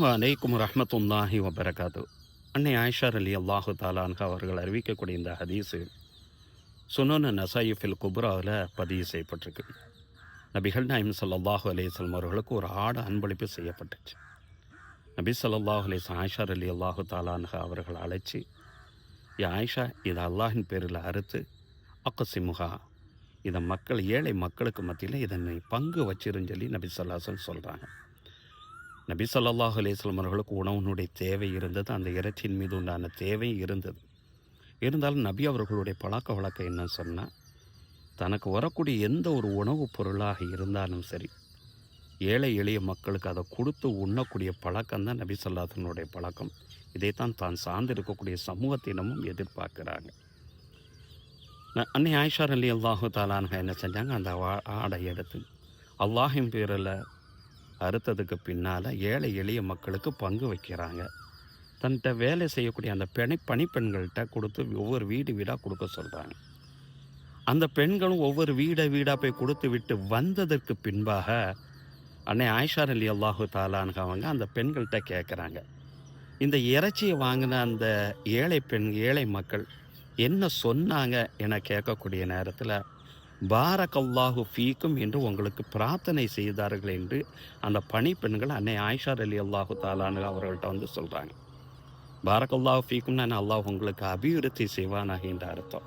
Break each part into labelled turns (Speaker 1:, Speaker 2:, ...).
Speaker 1: வலைக்கும் ரஹமத்துல்லாஹி வபரகாது அன்னை ஆயிஷார் அலி அல்லாஹு தாலான்ஹா அவர்கள் அறிவிக்கக்கூடிய இந்த ஹதீஸு சுனோன நசாயிஃபில் குப்ராவில் பதிவு செய்யப்பட்டிருக்கு. நபிகள் நாயம் ஸல்லல்லாஹு அலைஹி அவர்களுக்கு ஒரு ஆடு அன்பளிப்பு செய்யப்பட்டுச்சு. நபி ஸல்லல்லாஹு அலேஸ் ஆயிஷார் அலி அல்லாஹு தாலான்ஹா அவர்கள் அழைச்சி ஏ ஆயிஷா இதை அல்லாஹின் பேரில் அறுத்து அக்கசிமுகா இதை மக்கள் ஏழை மக்களுக்கு மத்தியில் இதனை பங்கு வச்சிருன்னு சொல்லி நபி சொல்லாசன் சொல்கிறாங்க நபி சொல்லாஹ் அலேஸ்லம் அவர்களுக்கு உணவினுடைய தேவை இருந்தது. அந்த இறைச்சியின் மீது உண்டான தேவை இருந்தது. இருந்தாலும் நபி அவர்களுடைய பழக்க வழக்கம் என்ன சொன்னால் தனக்கு வரக்கூடிய எந்த ஒரு உணவுப் பொருளாக இருந்தாலும் சரி ஏழை எளிய மக்களுக்கு அதை கொடுத்து உண்ணக்கூடிய பழக்கம் தான் நபி சொல்லாசனுடைய பழக்கம். இதைத்தான் தான் சார்ந்து இருக்கக்கூடிய சமூகத்தினமும் எதிர்பார்க்குறாங்க. அன்னை ஆயிஷா அலி அல்லாஹு தாலானுங்க என்ன செஞ்சாங்க? அந்த ஆடை எடுத்து அல்லாஹின் பேரில் அறுத்ததுக்கு பின்னால் ஏழை எளிய மக்களுக்கு பங்கு வைக்கிறாங்க. தன்கிட்ட வேலை செய்யக்கூடிய அந்த பெணை பணிப்பெண்கள்கிட்ட கொடுத்து ஒவ்வொரு வீடு வீடாக கொடுக்க சொல்கிறாங்க அந்த பெண்களும் ஒவ்வொரு வீடை வீடாக போய் கொடுத்து விட்டு வந்ததற்கு பின்பாக அன்னை ஆயிஷார் அலி அல்லாஹு தாலானுங்க அவங்க அந்த பெண்கள்கிட்ட கேட்குறாங்க இந்த இறைச்சியை வாங்கின அந்த ஏழை பெண் ஏழை மக்கள் என்ன சொன்னாங்க என கேட்கக்கூடிய நேரத்தில் பாரக்கல்லாஹு ஃபீக்கும் என்று உங்களுக்கு பிரார்த்தனை செய்தார்கள் என்று அந்த பணிப்பெண்கள் அன்னை ஆயிஷார் அலி அல்லாஹு தாலானு அவர்கள்ட்ட வந்து சொல்கிறாங்க பாரக்கல்லாஹு ஃபீக்கும் நான் அல்லாஹ் உங்களுக்கு அபிவிருத்தி செய்வானாக என்ற அர்த்தம்.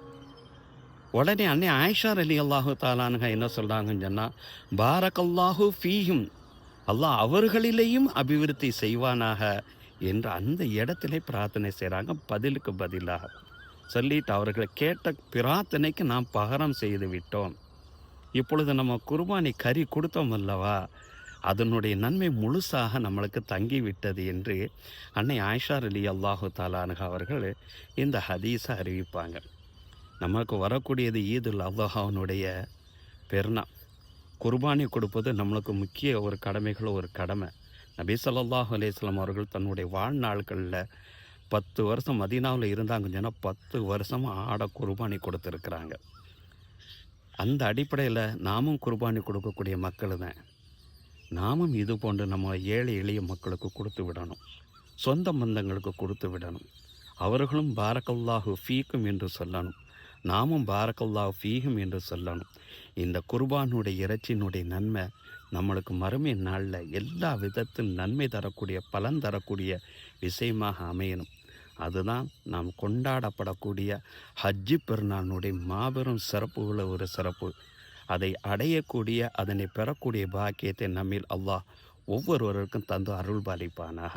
Speaker 1: உடனே அன்னை ஆயிஷார் அலி அல்லாஹு தாலானுங்க என்ன சொல்கிறாங்கன்னு சொன்னால் பாரக்கல்லாஹு ஃபீயும் அல்லாஹ் அவர்களிலேயும் அபிவிருத்தி செய்வானாக என்று அந்த இடத்திலே பிரார்த்தனை செய்கிறாங்க பதிலுக்கு பதிலாக. சொல்லிட்டு அவர்கள் கேட்ட பிரார்த்தனைக்கு நாம் பகரம் செய்து விட்டோம். இப்பொழுது நம்ம குர்பானி கறி கொடுத்தோம் அல்லவா? அதனுடைய நன்மை முழுசாக நம்மளுக்கு தங்கி விட்டது என்று அன்னை ஆயிஷார் அலி அல்லாஹு தாலானுக அவர்கள் இந்த ஹதீஸை அறிவிப்பாங்க. நமக்கு வரக்கூடியது ஈதுல் அல்லாஹாவுனுடைய பெருநா குர்பானி கொடுப்பது நம்மளுக்கு முக்கிய ஒரு கடமைகள் ஒரு கடமை. நபி ஸல்லல்லாஹு அலைஹி அவர்கள் தன்னுடைய வாழ்நாள்களில் பத்து வருஷம் மதினாவில் இருந்தாங்கன்னு சொன்னால் பத்து வருஷம் ஆடை குர்பானி கொடுத்துருக்குறாங்க. அந்த அடிப்படையில் நாமும் குர்பானி கொடுக்கக்கூடிய மக்கள் தான். நாமும் இது போன்று நம்ம ஏழை எளிய மக்களுக்கு கொடுத்து விடணும். சொந்த பந்தங்களுக்கு கொடுத்து விடணும். அவர்களும் பாரக்கல்லாஹு ஃபீக்கும் என்று சொல்லணும். நாமும் பாரக்கல்லாஹு ஃபீகும் என்று சொல்லணும். இந்த குர்பானுடைய இறைச்சியினுடைய நன்மை நம்மளுக்கு மறுமை நாளில் எல்லா விதத்தில் நன்மை தரக்கூடிய பலன் தரக்கூடிய விஷயமாக அமையணும். அதுதான் நாம் கொண்டாடப்படக்கூடிய ஹஜ்ஜி பெருநாளுடைய மாபெரும் சிறப்புகளை ஒரு சிறப்பு. அதை அடையக்கூடிய அதனை பெறக்கூடிய பாக்கியத்தை நம்மில் அல்லாஹ் ஒவ்வொருவருக்கும் தந்து அருள் பாலிப்பானாக